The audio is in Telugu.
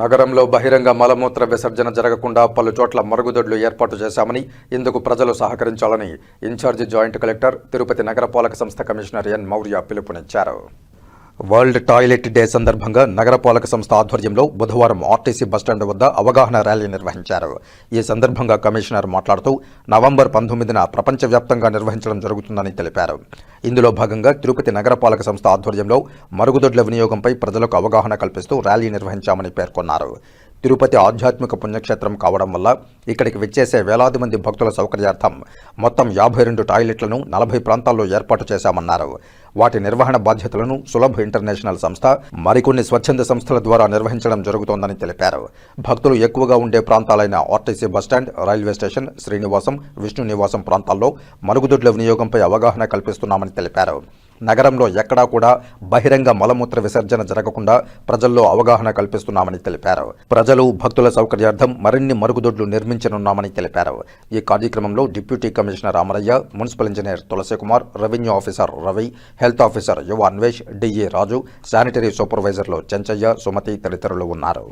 నగరంలో బహిరంగ మలమూత్ర విసర్జన జరగకుండా పలు చోట్ల మరుగుదొడ్లు ఏర్పాటు చేశామని ఇందుకు ప్రజలు సహకరించాలని ఇన్ఛార్జి జాయింట్ కలెక్టర్ తిరుపతి నగరపాలక సంస్థ కమిషనర్ ఎన్ మౌర్య పిలుపునిచ్చారు. వరల్డ్ టాయిలెట్ డే సందర్భంగా నగరపాలక సంస్థ ఆధ్వర్యంలో బుధవారం ఆర్టీసీ బస్టాండ్ వద్ద అవగాహన ర్యాలీ నిర్వహించారు. ఈ సందర్భంగా కమిషనర్ మాట్లాడుతూ నవంబర్ పంతొమ్మిదిన ప్రపంచవ్యాప్తంగా నిర్వహించడం జరుగుతుందని తెలిపారు. ఇందులో భాగంగా తిరుపతి నగరపాలక సంస్థ ఆధ్వర్యంలో మరుగుదొడ్ల వినియోగంపై ప్రజలకు అవగాహన కల్పిస్తూ ర్యాలీ నిర్వహించామని పేర్కొన్నారు. తిరుపతి ఆధ్యాత్మిక పుణ్యక్షేత్రం కావడం వల్ల ఇక్కడికి విచ్చేసే వేలాది మంది భక్తుల సౌకర్యార్థం మొత్తం యాభై రెండు టాయిలెట్లను నలభై ప్రాంతాల్లో ఏర్పాటు చేశామన్నారు. వాటి నిర్వహణ బాధ్యతలను సులభ్ ఇంటర్నేషనల్ సంస్థ మరికొన్ని స్వచ్ఛంద సంస్థల ద్వారా నిర్వహించడం జరుగుతోందని తెలిపారు. భక్తులు ఎక్కువగా ఉండే ప్రాంతాలైన RTC bus stand railway station Srinivasam Vishnu Nivasam ప్రాంతాల్లో మరుగుదొడ్ల వినియోగంపై అవగాహన కల్పిస్తున్నామని తెలిపారు. నగరంలో ఎక్కడా కూడా బహిరంగ మలమూత్ర విసర్జన జరగకుండా ప్రజల్లో అవగాహన కల్పిస్తున్నామని తెలిపారు. ప్రజలు భక్తుల సౌకర్యార్థం మరిన్ని మరుగుదొడ్లు నిర్మించనున్నామని తెలిపారు. ఈ కార్యక్రమంలో deputy commissioner Amaraiah municipal engineer Tulasikumar revenue officer Ravi health officer Yuva Anvesh DA Raju sanitary సూపర్వైజర్లు Chenchaiah Sumathi తదితరులు ఉన్నారు.